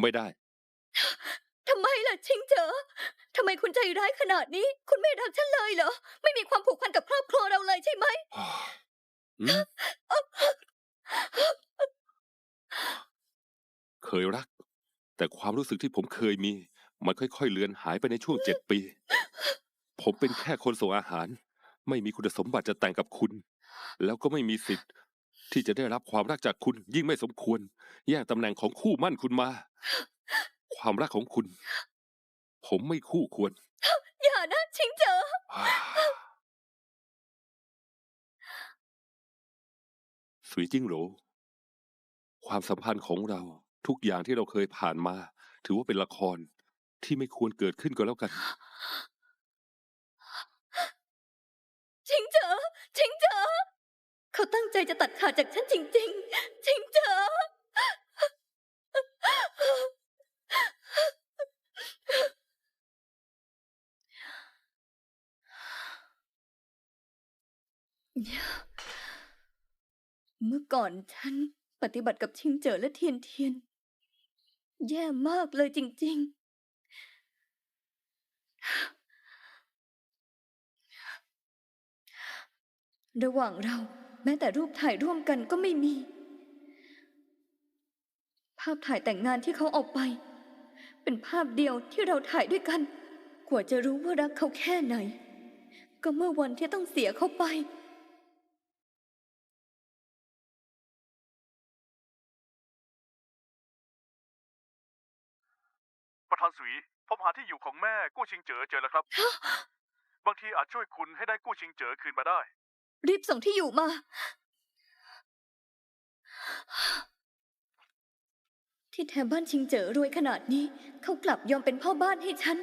ไม่ได้ ทำไมล่ะชิงเจอทำไมคุณใจร้ายขนาดนี้ คุณไม่รักฉันเลยเหรอ ไม่มีความผูกพันกับครอบครัวเราเลยใช่ไหม อืมเคยรัก แต่ความรู้สึกที่ผมเคยมี มันค่อยๆเลือนหายไปในช่วงเจ็ดปี ผมเป็นแค่คนส่งอาหาร ไม่มีคุณสมบัติจะแต่งกับคุณ แล้วก็ไม่มีสิทธิ์ ที่จะได้รับความรักจากคุณยิ่งไม่สมควร แย่งตำแหน่งของคู่มั่นคุณมา ความรักของคุณ ผมไม่คู่ควร อย่านะชิงเจอ สวีจิ้งโหลความสัมพันธ์ของเราทุกอย่างที่เราเคยผ่านมา ถือว่าเป็นละครที่ไม่ควรเกิดขึ้นก็แล้วกันชิงเจอชิงเจอ เขาตั้งใจจะตัดขาดจากฉันจริง ๆ ชิงเจอเมื่อก่อนฉันปฏิบัติกับชิงเจอและเทียนเทียน แย่มากเลยจริง ๆระหว่างเรา แม้แต่รูปถ่ายร่วมกันก็ไม่มี ภาพถ่ายแต่งงานที่เขาเอาไป เป็นภาพเดียวที่เราถ่ายด้วยกัน กว่าจะรู้ว่ารักเขาแค่ไหน ก็เมื่อวันที่ต้องเสียเขาไปประธานสุยผมหาที่อยู่ของแม่กู้ชิงเจ๋อเจอแล้วครับ บางทีอาจช่วยคุณให้ได้กู้ชิงเจ๋อคืนมาได้ รีบส่งที่อยู่มา ที่แถมบ้านชิงเจ๋อรวยขนาดนี้ เขากลับยอมเป็นพ่อบ้านให้ฉัน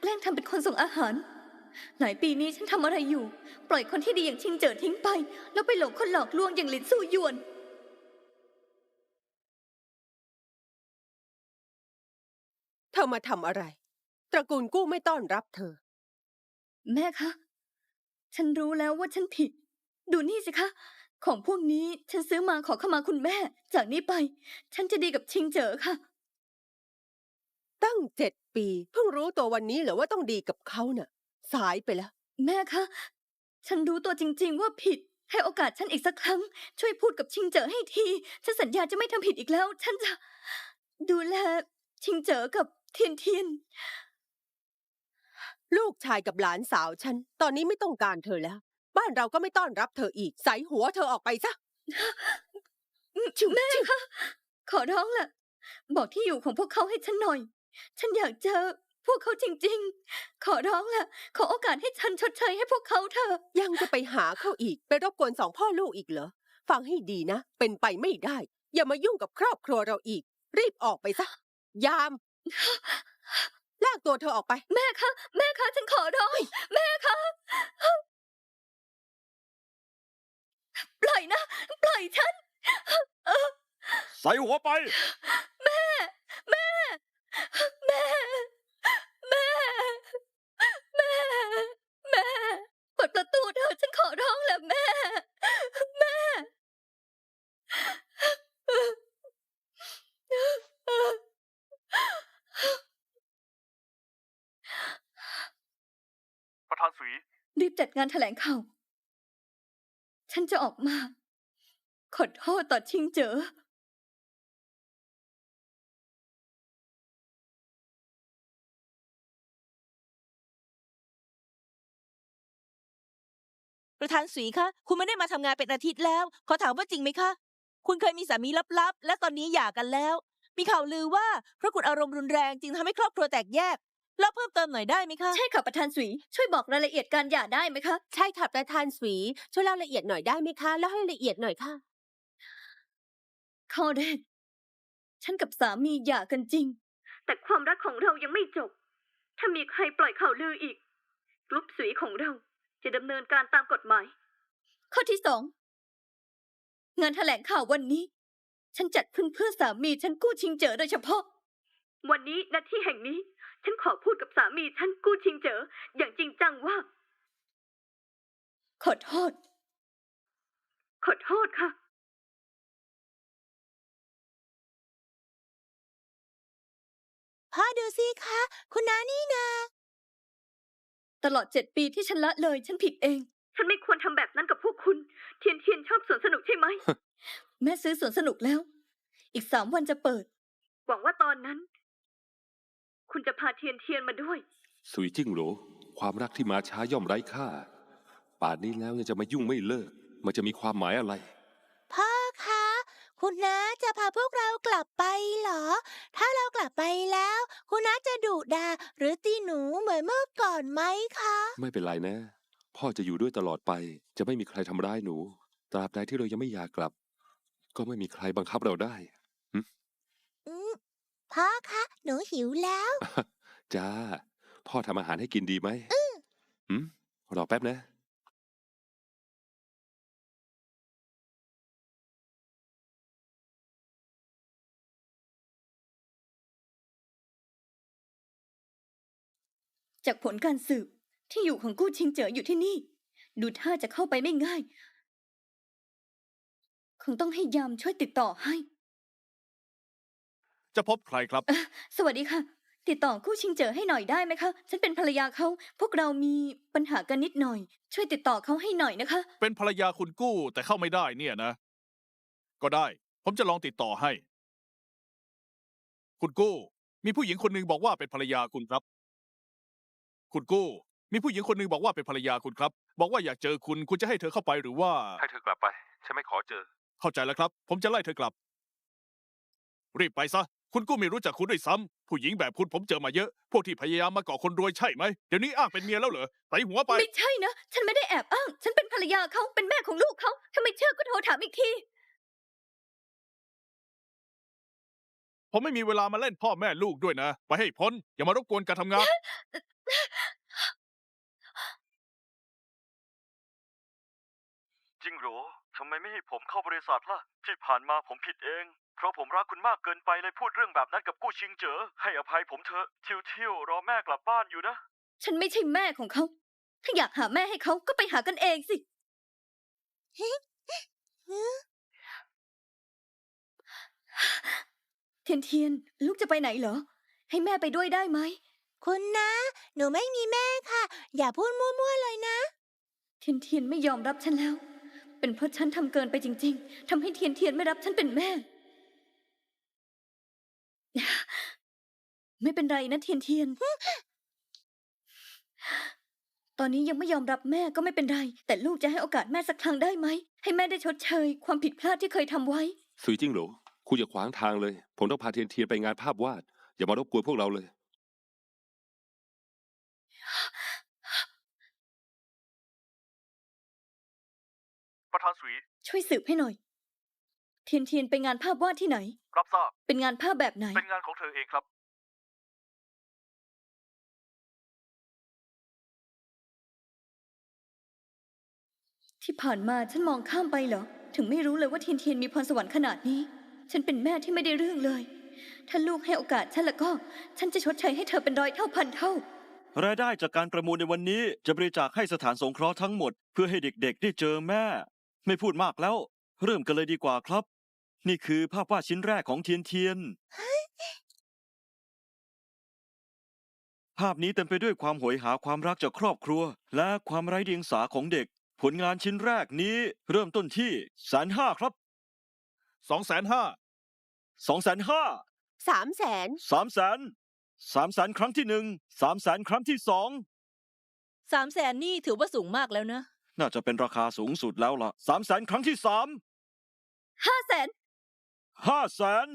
แกล้งทำเป็นคนส่งอาหาร หลายปีนี้ฉันทำอะไรอยู่ ปล่อยคนที่ดีอย่างชิงเจ๋อทิ้งไป แล้วไปหลงคนหลอกลวงอย่างหลินสู้หยวนเธอมาทำอะไร ตระกูลกู้ไม่ต้อนรับเธอ แม่คะ ฉันรู้แล้วว่าฉันผิด ดูนี่สิคะ ของพวกนี้ฉันซื้อมาขอเข้ามาคุณแม่ จากนี้ไป ฉันจะดีกับชิงเจ๋อค่ะ ตั้งเจ็ดปี เพิ่งรู้ตัววันนี้เหรอว่าต้องดีกับเขาน่ะ สายไปแล้ว แม่คะ ฉันรู้ตัวจริง ๆ ว่าผิด ให้โอกาสฉันอีกสักครั้ง ช่วยพูดกับชิงเจ๋อให้ที ฉันสัญญาจะไม่ทำผิดอีกแล้ว ฉันจะ ดูแล ชิงเจ๋อกับเทียนเทียนลูกชายกับหลานสาวฉัน ตอนนี้ไม่ต้องการเธอแล้ว บ้านเราก็ไม่ต้อนรับเธออีก ใส่หัวเธอออกไปซะแม่คะขอร้องล่ะ บอกที่อยู่ของพวกเขาให้ฉันหน่อย ฉันอยากเจอพวกเขาจริง ๆ ขอร้องล่ะ ขอโอกาสให้ฉันชดเชยให้พวกเขาเถอะ ยังจะไปหาเขาอีก ไปรบกวนสองพ่อลูกอีกเหรอ ฟังให้ดีนะ เป็นไปไม่ได้ อย่ามายุ่งกับครอบครัวเราอีก รีบออกไปซะ ยาม ลากตัวเธอออกไป แม่คะ แม่คะ ฉันขอร้อง แม่คะ ปล่อยนะ ปล่อยฉัน ใส่หัวไป แม่ แม่ แม่ แม่ แม่ แม่เปิดประตูเถอะฉันขอร้องแหละแม่ แม่ ประธานสุยรีบจัดงานแถลงข่าว ฉันจะออกมา ขอโทษต่อชิงเจอประธานสุยคะ คุณไม่ได้มาทำงานเป็นอาทิตย์แล้ว ขอถามว่าจริงไหมคะ คุณเคยมีสามีลับๆ และตอนนี้หย่ากันแล้ว มีข่าวลือว่าเพราะคุณอารมณ์รุนแรงจึงทำให้ครอบครัวแตกแยก เล่าเพิ่มเติมหน่อยได้ไหมคะ ใช่ค่ะประธานสุยช่วยบอกรายละเอียดการหย่าได้ไหมคะ ใช่ค่ะประธานสวีช่วยเล่าละเอียดหน่อยได้ไหมคะเล่าให้ละเอียดหน่อยค่ะ ข้อแรกฉันกับสามีหย่ากันจริง แต่ความรักของเรายังไม่จบ ถ้ามีใครปล่อยข่าวลืออีกกลุ่มสุยของเราจะดำเนินการตามกฎหมาย ข้อที่สองงานแถลงข่าววันนี้ ฉันจัดขึ้นเพื่อสามีฉันกู้ชิงเจอโดยเฉพาะ วันนี้ณที่แห่งนี้ ฉันขอพูดกับสามีฉันกู้ชิงเจอ อย่างจริงจังว่า ขอโทษ ขอโทษค่ะ พ่อดูสิคะ คุณน้านี่นา ตลอดเจ็ดปีที่ฉันละเลย ฉันผิดเอง ฉันไม่ควรทำแบบนั้นกับพวกคุณ เทียนเทียนชอบสวนสนุกใช่ไหม แม่ซื้อสวนสนุกแล้ว อีกสามวันจะเปิด หวังว่าตอนนั้น คุณจะพาเทียนเทียนมาด้วย สุยจิ้งโหลความรักที่มาช้าย่อมไร้ค่า ป่านนี้แล้วยังจะมายุ่งไม่เลิก มันจะมีความหมายอะไร พ่อคะ คุณน้าจะพาพวกเรากลับไปเหรอ ถ้าเรากลับไปแล้ว คุณน้าจะดุดาหรือตีหนูเหมือนเมื่อก่อนไหมคะ ไม่เป็นไรนะ พ่อจะอยู่ด้วยตลอดไป จะไม่มีใครทำร้ายหนู ตราบใดที่เรายังไม่อยากกลับ ก็ไม่มีใครบังคับเราได้อืม พ่อคะหนูหิวแล้ว จ้า พ่อทำอาหารให้กินดีไหมอืมรอแป๊บนะ จากผลการสืบที่อยู่ของกู้ชิงเจ๋ออยู่ที่นี่ ดูท่าจะเข้าไปไม่ง่าย คงต้องให้ยามช่วยติดต่อให้ จะพบใครครับ สวัสดีค่ะ ติดต่อกู้ชิงเจ๋อให้หน่อยได้ไหมคะ ฉันเป็นภรรยาเขา พวกเรามีปัญหากันนิดหน่อย ช่วยติดต่อเขาให้หน่อยนะคะ เป็นภรรยาคุณกู้แต่เข้าไม่ได้เนี่ยนะ ก็ได้ ผมจะลองติดต่อให้ คุณกู้ มีผู้หญิงคนหนึ่งบอกว่าเป็นภรรยาคุณครับ คุณกู้ มีผู้หญิงคนหนึ่งบอกว่าเป็นภรรยาคุณครับ บอกว่าอยากเจอคุณ คุณจะให้เธอเข้าไปหรือว่า ให้เธอกลับไป ฉันไม่ขอเจอ เข้าใจแล้วครับ ผมจะไล่เธอกลับ รีบไปซะ คุณกู้ไม่รู้จักคุณด้วยซ้ำผู้หญิงแบบคุณผมเจอมาเยอะ พวกที่พยายามมาเกาะคนรวยใช่ไหม เดี๋ยวนี้อ้างเป็นเมียแล้วเหรอไตหัวไป ไม่ใช่นะ ฉันไม่ได้แอบอ้าง ฉันเป็นภรรยาเขาเป็นแม่ของลูกเขาถ้าไม่เชื่อก็โทรถามอีกที ผมไม่มีเวลามาเล่นพ่อแม่ลูกด้วยนะ ไปให้พ้น อย่ามารบกวนการทำงาน จริงเหรอทำไมไม่ให้ผมเข้าบริษัทล่ะ ที่ผ่านมาผมผิดเองเพราะผมรักคุณมากเกินไปเลยพูดเรื่องแบบนั้นกับกู้ชิงเจ๋อให้อภัยผมเถอะทิวทิวรอแม่กลับบ้านอยู่นะ ฉันไม่ใช่แม่ของเขา ถ้าอยากหาแม่ให้เขาก็ไปหากันเองสิ เทียนเทียนลูกจะไปไหนเหรอ ให้แม่ไปด้วยได้ไหม คุณนะ หนูไม่มีแม่ค่ะ อย่าพูดมั่วๆเลยนะ เทียนเทียนไม่ยอมรับฉันแล้ว เป็นเพราะฉันทำเกินไปจริง ๆทำให้เทียนเทียนไม่รับฉันเป็นแม่ ไม่เป็นไรนะเทียนเทียน ตอนนี้ยังไม่ยอมรับแม่ก็ไม่เป็นไร แต่ลูกจะให้โอกาสแม่สักครั้งได้ไหม ให้แม่ได้ชดเชย ความผิดพลาดที่เคยทำไว้สุยจิ้งโหลคุณอย่าขวางทางเลย ผมต้องพาเทียนเทียนไปงานภาพวาด อย่ามารบกวนพวกเราเลย ประธานสุย ช่วยสืบให้หน่อย เทียนเทียนไปงานภาพวาดที่ไหน รับทราบ เป็นงานภาพแบบไหน เป็นงานของเธอเองครับ ที่ผ่านมาฉันมองข้ามไปเหรอ ถึงไม่รู้เลยว่าเทียนเทียนมีพรสวรรค์ขนาดนี้ ฉันเป็นแม่ที่ไม่ได้เรื่องเลย ถ้าลูกให้โอกาสฉันแล้วก็ ฉันจะชดใช้ให้เธอเป็นร้อยเท่าพันเท่า รายได้จากการประมูลในวันนี้จะบริจาคให้สถานสงเคราะห์ทั้งหมด เพื่อให้เด็กๆ ได้เจอแม่ ไม่พูดมากแล้ว เริ่มกันเลยดีกว่าครับ นี่คือภาพวาดชิ้นแรกของเทียนเทียน ภาพนี้เต็มไปด้วยความโหยหาความรักจากครอบครัว และความไร้เดียงสาของเด็ก ผลงานชิ้นแรกนี้เริ่มต้นที่แสนห้าครับสองแสนห้าสองแสนห้าสามแสนสามแสนสามแสนครั้งที่หนึ่งสามแสนครั้งที่สองสามแสนนี่ถือว่าสูงมากแล้วนะ น่าจะเป็นราคาสูงสุดแล้วล่ะสามแสนครั้งที่สามห้าแสนห้าแสน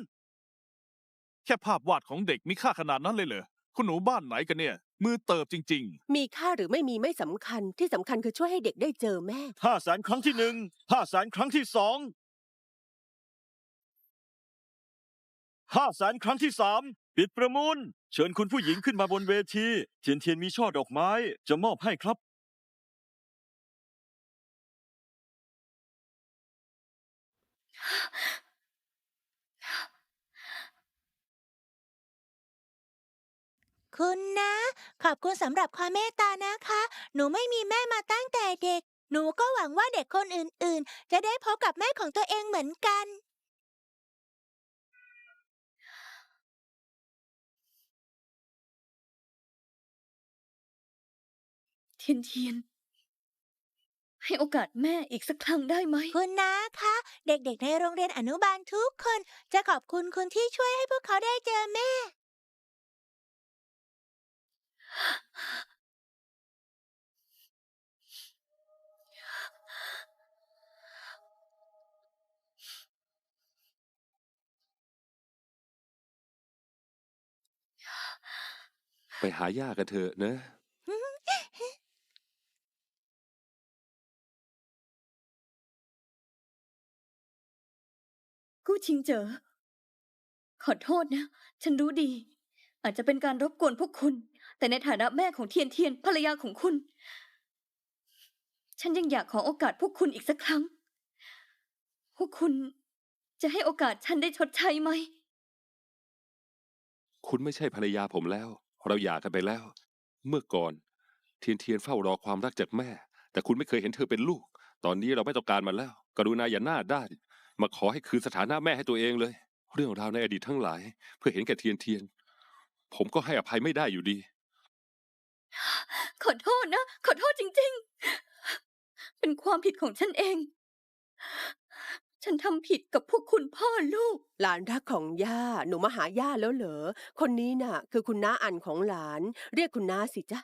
แค่ภาพวาดของเด็กมีค่าขนาดนั้นเลยเหรอคุณหนูบ้านไหนกันเนี่ย มือเติบจริงมีค่าหรือไม่มีไม่สำคัญที่สำคัญคือช่วยให้เด็กได้เจอแม่ห้าแสนครั้งที่หนึ่งห้าแสนครั้งที่สองห้าแสนครั้งที่สามปิดประมูล เชิญคุณผู้หญิงขึ้นมาบนเวที เทียนเทียนมีช่อดอกไม้ จะมอบให้ครับ คุณนะ ขอบคุณสำหรับความเมตตานะคะ หนูไม่มีแม่มาตั้งแต่เด็ก หนูก็หวังว่าเด็กคนอื่นๆ จะได้พบกับแม่ของตัวเองเหมือนกัน เทียนเทียน ให้โอกาสแม่อีกสักครั้งได้ไหม คุณนะคะ เด็กๆในโรงเรียนอนุบาลทุกคน จะขอบคุณคุณที่ช่วยให้พวกเขาได้เจอแม่ ไปหาย่ากันเถอะนะ กู้ชิงเจอ ขอโทษนะ ฉันรู้ดี อาจจะเป็นการรบกวนพวกคุณ แต่ในฐานะแม่ของเทียนเทียนภรรยาของคุณ ฉันยังอยากขอโอกาสพวกคุณอีกสักครั้ง พวกคุณจะให้โอกาสฉันได้ชดใช้ไหม คุณไม่ใช่ภรรยาผมแล้ว เราหย่ากันไปแล้ว เมื่อก่อน เทียนเทียนเฝ้ารอความรักจากแม่ แต่คุณไม่เคยเห็นเธอเป็นลูก ตอนนี้เราไม่ต้องการมันแล้ว กรุณาอย่าหน้าด้านมาขอให้คืนสถานะแม่ให้ตัวเองเลย เรื่องราวในอดีตทั้งหลาย เพื่อเห็นแก่เทียนเทียน ผมก็ให้อภัยไม่ได้อยู่ดี ขอโทษนะ ขอโทษจริง ๆ เป็นความผิดของฉันเอง ฉันทำผิดกับพวกคุณพ่อลูก หลานรักของย่า หนูมาหาย่าแล้วเหรอ คนนี้น่ะ คือคุณน้าอันของหลาน เรียกคุณน้าสิจ๊ะ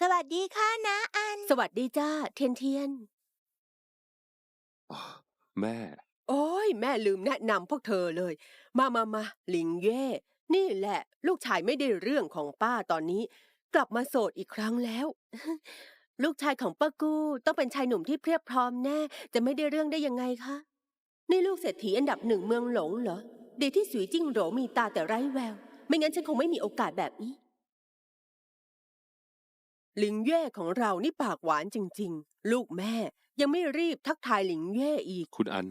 สวัสดีค่ะนะอัน สวัสดีจ้าเทียนเทียน แม่ โอ้ย แม่ลืมแนะนำพวกเธอเลย มามามาหลิงเย่ นี่แหละ ลูกชายไม่ได้เรื่องของป้าตอนนี้ กลับมาโสดอีกครั้งแล้ว ลูกชายของป้ากู้ต้องเป็นชายหนุ่มที่เพรียบพร้อมแน่ จะไม่ได้เรื่องได้ยังไงคะ นี่ลูกเศรษฐีอันดับหนึ่งเมืองหลงเหรอ ดีที่สุยจิ้งโหรมีตาแต่ไร้แวว ไม่งั้นฉันคงไม่มีโอกาสแบบนี้ หลิงเย่ของเรานี่ปากหวานจริง ๆ ลูกแม่ ยังไม่รีบทักทายหลิงเย่อีก คุณอัน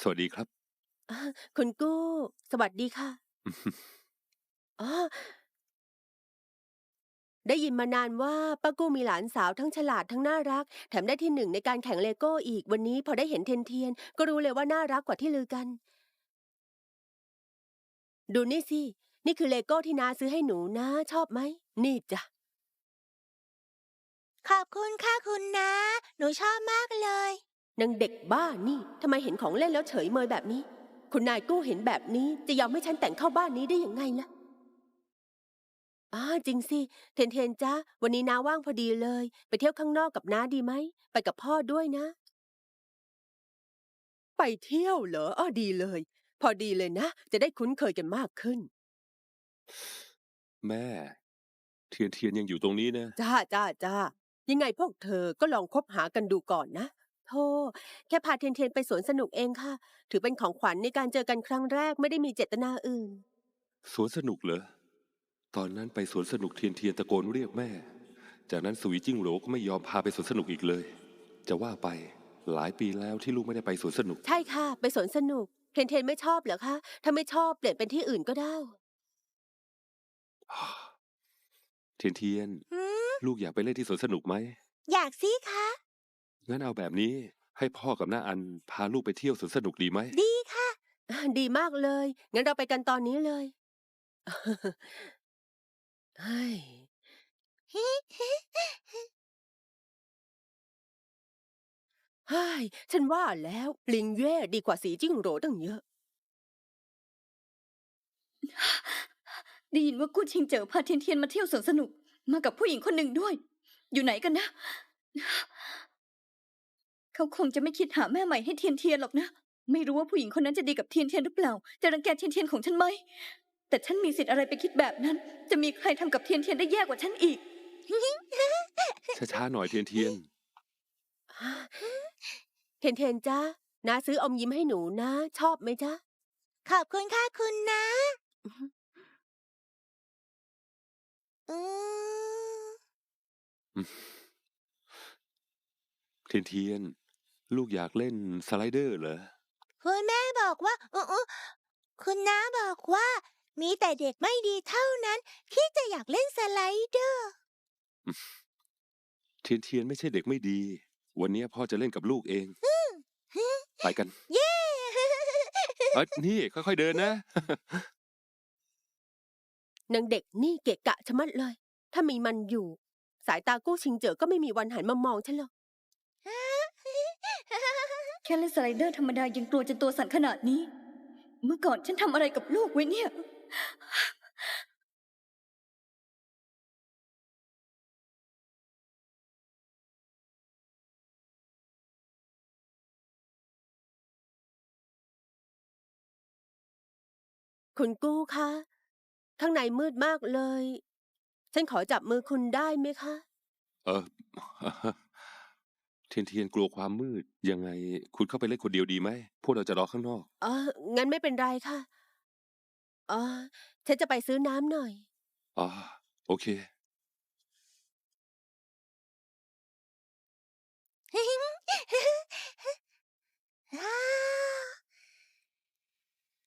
สวัสดีครับอ่าคุณกู้ สวัสดีค่ะ อ๋อ ได้ยินมานานว่าป้ากู้มีหลานสาวทั้งฉลาดทั้งน่ารัก แถมได้ที่หนึ่งในการแข่งเลโก้อีกวันนี้พอได้เห็นเทยนเทียน ก็รู้เลยว่าน่ารักกว่าที่ลือกัน ดูนี่สิ นี่คือเลโก้ที่นาซื้อให้หนูนะชอบไหม นี่จ้ะ ขอบคุณค่ะคุณนะ หนูชอบมากเลยนางเด็กบ้านี่ทำไมเห็นของเล่นแล้วเฉยเมยแบบนี้ คุณนายกู้เห็นแบบนี้จะยอมให้ฉันแต่งเข้าบ้านนี้ได้ยังไงล่ะ อ้าจริงสิ เทนเทนจ้าวันนี้น้าว่างพอดีเลย ไปเที่ยวข้างนอกกับน้าดีไหม ไปกับพ่อด้วยนะ ไปเที่ยวเหรออ้อดีเลย พอดีเลยนะ จะได้คุ้นเคยกันมากขึ้น แม่ เทียนเทียนยังอยู่ตรงนี้นะ จ้าจ้าจ้ายังไงพวกเธอก็ลองคบหากันดูก่อนนะโธ่แค่พาเทียนเทียนไปสวนสนุกเองค่ะ ถือเป็นของขวัญในการเจอกันครั้งแรกไม่ได้มีเจตนาอื่น สวนสนุกเหรอ ตอนนั้นไปสวนสนุกเทียนเทียนตะโกนเรียกแม่ จากนั้นสุยจิ้งโหลก็ไม่ยอมพาไปสวนสนุกอีกเลย จะว่าไปหลายปีแล้วที่ลูกไม่ได้ไปสวนสนุก ใช่ค่ะ ไปสวนสนุก เทนเทนไม่ชอบเหรอคะ ถ้าไม่ชอบเปลี่ยนเป็นที่อื่นก็ได้ เทียนเทียน หืมลูกอยากไปเล่นที่สวนสนุกไหมอยากสิคะ งั้นเอาแบบนี้ ให้พ่อกับน้าอันพาลูกไปเที่ยวสวนสนุกดีไหมดีค่ะ ดีมากเลย งั้นเราไปกันตอนนี้เลย เฮ้ย เฮ้ย ฉันว่าแล้วลิงเย่ดีกว่าสีจิ้งโหรตั้งเยอะ ได้ยินว่ากู้ชิงเจอพาเทียนเทียนมาเที่ยวสวนสนุก มากับผู้หญิงคนหนึ่งด้วย อยู่ไหนกันนะ เขาคงจะไม่คิดหาแม่ใหม่ให้เทียนเทียนหรอกนะ ไม่รู้ว่าผู้หญิงคนนั้นจะดีกับเทียนเทียนหรือเปล่า จะรังแกเทียนเทียนของฉันไหม แต่ฉันมีสิทธิ์อะไรไปคิดแบบนั้น จะมีใครทำกับเทียนเทียนได้แย่กว่าฉันอีก ช้าๆหน่อยเทียนเทียน เทนเทนจ้าน้าซื้ออมยิ้มให้หนูนะ ชอบไหมจ๊ะ ขอบคุณค่ะคุณนะ อืมเทียนเทียน ลูกอยากเล่นสไลเดอร์เหรอ คุณแม่บอกว่าเออเออคุณน้าบอกว่า มีแต่เด็กไม่ดีเท่านั้น ที่จะอยากเล่นสไลเดอร์ เทียนเทียนไม่ใช่เด็กไม่ดี วันนี้พ่อจะเล่นกับลูกเอง ไปกัน เย้เอ้ยนี่ค่อยๆเดินนะ นางเด็กนี่เกะกะชะมัดเลย ถ้ามีมันอยู่ สายตากู้ชิงเจอก็ไม่มีวันหันมามองฉันหรอก แค่เล่นสไลเดอร์ธรรมดายังกลัวจนตัวสั่นขนาดนี้ เมื่อก่อนฉันทำอะไรกับลูกไว้เนี่ย คุณกู้คะ ข้างในมืดมากเลย ฉันขอจับมือคุณได้ไหมคะ เออเทียนเทียนกลัวความมืด ยังไง คุณเข้าไปเล่นคนเดียวดีไหม พวกเราจะรอข้างนอกอ๋องั้นไม่เป็นไรค่ะอ๋อฉันจะไปซื้อน้ำหน่อย อ๋อ โอเค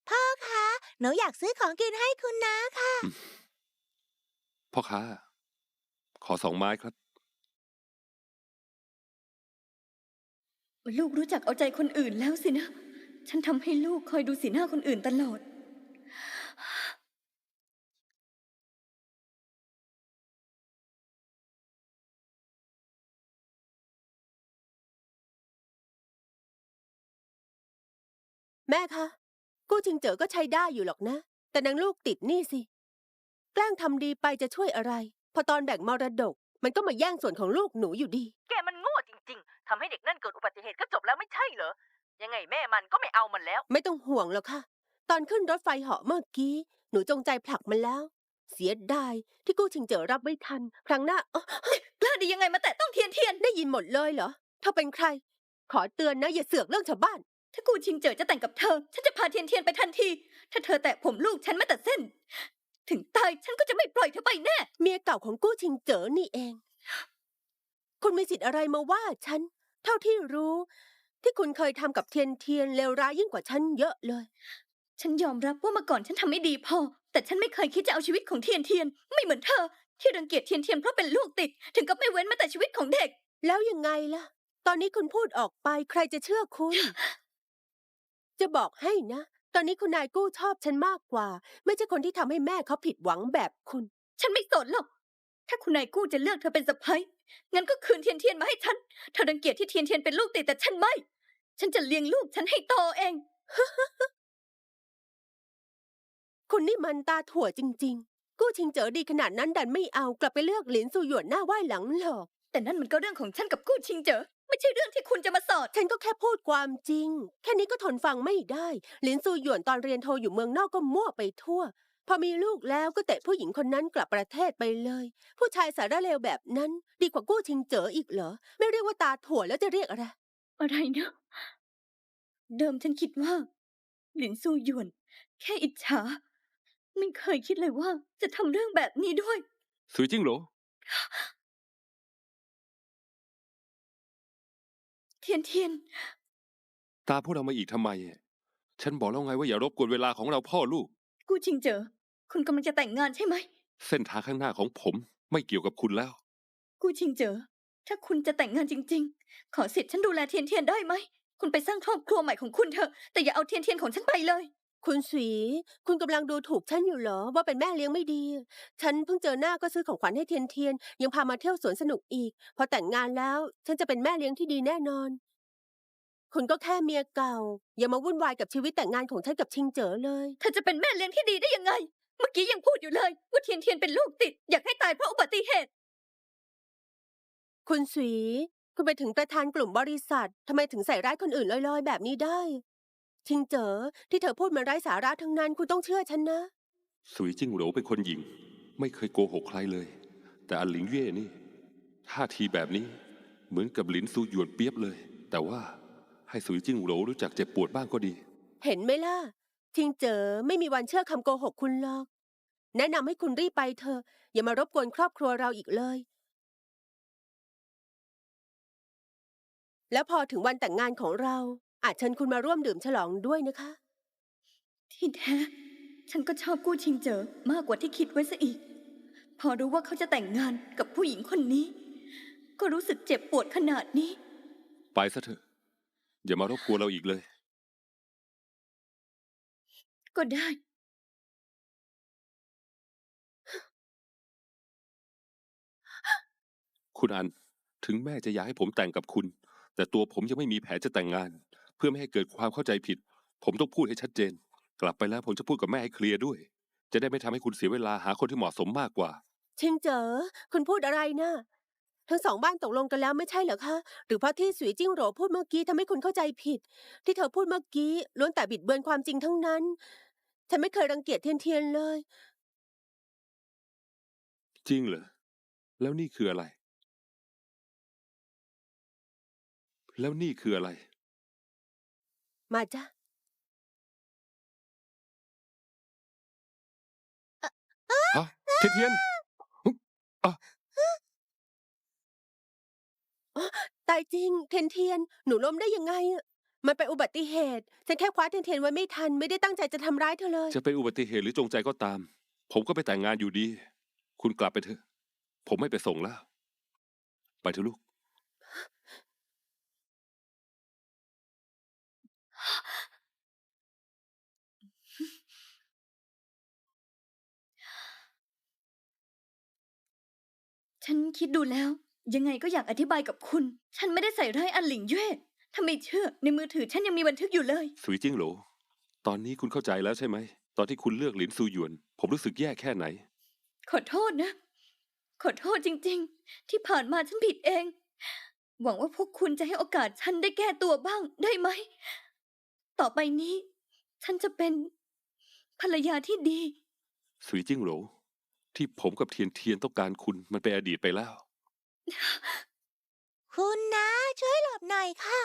พ่อคะ หนูอยากซื้อของกินให้คุณนะค่ะ พ่อค้า ขอสองไม้ครับ ลูกรู้จักเอาใจคนอื่นแล้วสินะ ฉันทำให้ลูกคอยดูสีหน้าคนอื่นตลอด แม่คะ กู้ชิงเจอก็ใช้ได้อยู่หรอกนะ แต่นางลูกติดหนี่สิ แกล้งทำดีไปจะช่วยอะไร พอตอนแบ่งมรดก มันก็มาแย่งส่วนของลูกหนูอยู่ดี แกมันโง่จริง ๆทำให้เด็กนั่นเกิดอุบัติเหตุก็จบแล้วไม่ใช่เหรอ ยังไงแม่มันก็ไม่เอามันแล้ว ไม่ต้องห่วงหรอกค่ะ ตอนขึ้นรถไฟเหาะเมื่อกี้ หนูจงใจผลักมันแล้ว เสียดายที่กู้ชิงเจอรับไม่ทัน ครั้งหน้าอ๊ะกล้าดียังไงมาแต่ต้องเทียนเทียน ได้ยินหมดเลยเหรอเธอเป็นใคร ขอเตือนนะอย่าเสือกเรื่องชาวบ้าน ถ้ากูชิงเจอจะแต่งกับเธอ ฉันจะพาเทียนเทียนไปทันที ถ้าเธอแตะผมลูกฉันแม้แต่เส้น ถึงตายฉันก็จะไม่ปล่อยเธอไปแน่ เมียเก่าของกู้ชิงเจอนี่เอง คุณมีสิทธิ์อะไรมาว่าฉัน เท่าที่รู้ ที่คุณเคยทำกับเทียนเทียนเลวร้ายยิ่งกว่าฉันเยอะเลย ฉันยอมรับว่าเมื่อก่อนฉันทำไม่ดีพอ แต่ฉันไม่เคยคิดจะเอาชีวิตของเทียนเทียน ไม่เหมือนเธอ ที่รังเกียจเทียนเทียนเพราะเป็นลูกติด ถึงกับไม่เว้นแม้แต่ชีวิตของเด็ก แล้วยังไงล่ะ ตอนนี้คุณพูดออกไปใครจะเชื่อคุณ จะบอกให้นะ ตอนนี้คุณนายกู้ชอบฉันมากกว่า ไม่ใช่คนที่ทำให้แม่เขาผิดหวังแบบคุณ ฉันไม่สนหรอก ถ้าคุณนายกู้จะเลือกเธอเป็นสะใภ้งั้นก็คืนเทียนเทียนมาให้ฉัน เธอรังเกียจที่เทียนเทียนเป็นลูกติดแต่ฉันไม่ ฉันจะเลี้ยงลูกฉันให้โตเอง คุณนี่มันตาถั่วจริง ๆ กู้ชิงเจอดีขนาดนั้นดันไม่เอากลับไปเลือกหลินซูหยวนหน้าไหว้หลังหลอก แต่นั่นมันก็เรื่องของฉันกับกู้ชิงเจอ ไม่ใช่เรื่องที่คุณจะมาสอดฉันก็แค่พูดความจริง แค่นี้ก็ทนฟังไม่ได้หลินซูหยวนตอนเรียนโทอยู่เมืองนอกก็มั่วไปทั่ว พอมีลูกแล้วก็เตะผู้หญิงคนนั้นกลับประเทศไปเลย ผู้ชายสารเลวแบบนั้น ดีกว่ากู้ชิงเจออีกเหรอ ไม่เรียกว่าตาถั่วแล้วจะเรียกอะไร อะไรนะเดิมฉันคิดว่าหลินซูหยวน แค่อิจฉา ไม่เคยคิดเลยว่าจะทำเรื่องแบบนี้ด้วย สวยจริงเหรอ ทียนเทียน ตามพวกเรามาอีกทำไม ฉันบอกแล้วไงว่าอย่ารบกวนเวลาของเราพ่อลูก กู้ชิงเจอ คุณกำลังจะแต่งงานใช่ไหม เส้นทางข้างหน้าของผมไม่เกี่ยวกับคุณแล้ว กู้ชิงเจอ ถ้าคุณจะแต่งงานจริง ๆ ขอสิทธิ์ฉันดูแลเทียนเทียนได้ไหม คุณไปสร้างครอบครัวใหม่ของคุณเถอะ แต่อย่าเอาเทียนเทียนของฉันไปเลย คุณสี คุณกำลังดูถูกฉันอยู่เหรอ ว่าเป็นแม่เลี้ยงไม่ดี ฉันเพิ่งเจอหน้าก็ซื้อของขวัญให้เทียนเทียน ยังพามาเที่ยวสวนสนุกอีก พอแต่งงานแล้ว ฉันจะเป็นแม่เลี้ยงที่ดีแน่นอน คุณก็แค่เมียเก่า อย่ามาวุ่นวายกับชีวิตแต่งงานของฉันกับชิงเจ๋อเลย เธอจะเป็นแม่เลี้ยงที่ดีได้ยังไง เมื่อกี้ยังพูดอยู่เลยว่าเทียนเทียนเป็นลูกติด อยากให้ตายเพราะอุบัติเหตุ คุณสวีคุณไปถึงประธานกลุ่มบริษัททำไมถึงใส่ร้ายคนอื่นลอยๆ แบบนี้ได้ ชิงเจ๋อที่เธอพูดมันไร้สาระทั้งนั้นคุณต้องเชื่อฉันนะ สุยจิ้งโหลเป็นคนหญิง ไม่เคยโกหกใครเลย แต่อันหลิงเย่นี่ท่าทีแบบนี้เหมือนกับหลินซูหยวนเปียบเลย แต่ว่าให้สุยจิ้งโหลรู้จักเจ็บปวดบ้างก็ดี เห็นไหมล่ะชิงเจ๋อไม่มีวันเชื่อคำโกหกคุณหรอก แนะนำให้คุณรีบไปเถอะอย่ามารบกวนครอบครัวเราอีกเลย แล้วพอถึงวันแต่งงานของเรา อาจเชิญคุณมาร่วมดื่มฉลองด้วยนะคะ ที่แท้ฉันก็ชอบกู้ชิงเจอมากกว่าที่คิดไว้ซะอีก พอรู้ว่าเขาจะแต่งงานกับผู้หญิงคนนี้ ก็รู้สึกเจ็บปวดขนาดนี้ ไปซะเถอะ อย่ามารบกวนเราอีกเลย ก็ได้ คุณอัน ถึงแม่จะอยากให้ผมแต่งกับคุณ แต่ตัวผมยังไม่มีแผนจะแต่งงาน เพื่อไม่ให้เกิดความเข้าใจผิด ผมต้องพูดให้ชัดเจน กลับไปแล้วผมจะพูดกับแม่ให้เคลียร์ด้วย จะได้ไม่ทำให้คุณเสียเวลาหาคนที่เหมาะสมมากกว่า ชิงเจ๋อคุณพูดอะไรนะทั้งสองบ้านตกลงกันแล้วไม่ใช่เหรอคะ หรือเพราะที่สุยจิ้งโหรพูดเมื่อกี้ทำให้คุณเข้าใจผิด ที่เธอพูดเมื่อกี้ล้วนแต่บิดเบือนความจริงทั้งนั้น ฉันไม่เคยรังเกียจเทียนเทียนเลย จริงเหรอ แล้วนี่คืออะไร แล้วนี่คืออะไร มาจ้ะฮะเทียนเทียนตายจริง เทียนเทียน หนูล้มได้ยังไงอะมันเป็นอุบัติเหตุ ฉันแค่คว้าเทียนเทียนไว้ไม่ทัน ไม่ได้ตั้งใจจะทำร้ายเธอเลย จะเป็นอุบัติเหตุหรือจงใจก็ตาม ผมก็ไปแต่งงานอยู่ดี คุณกลับไปเถอะ ผมไม่ไปส่งแล้ว ไปเถอะลูก ฉันคิดดูแล้ว ยังไงก็อยากอธิบายกับคุณ ฉันไม่ได้ใส่ร้ายอันหลิงเย่ถ้าไม่เชื่อในมือถือฉันยังมีบันทึกอยู่เลย สุยจิ้งโหล ตอนนี้คุณเข้าใจแล้วใช่ไหม ตอนที่คุณเลือกหลินซูหยวน ผมรู้สึกแย่แค่ไหน ขอโทษนะ ขอโทษจริง ๆ ที่ผ่านมาฉันผิดเอง หวังว่าพวกคุณจะให้โอกาสฉันได้แก้ตัวบ้างได้ไหม ต่อไปนี้ ฉันจะเป็นภรรยาที่ดี สุยจิ้งโหล ที่ผมกับเทียนเทียนต้องการคุณมันเป็นอดีตไปแล้ว คุณนะ ช่วยหลบหน่อยค่ะ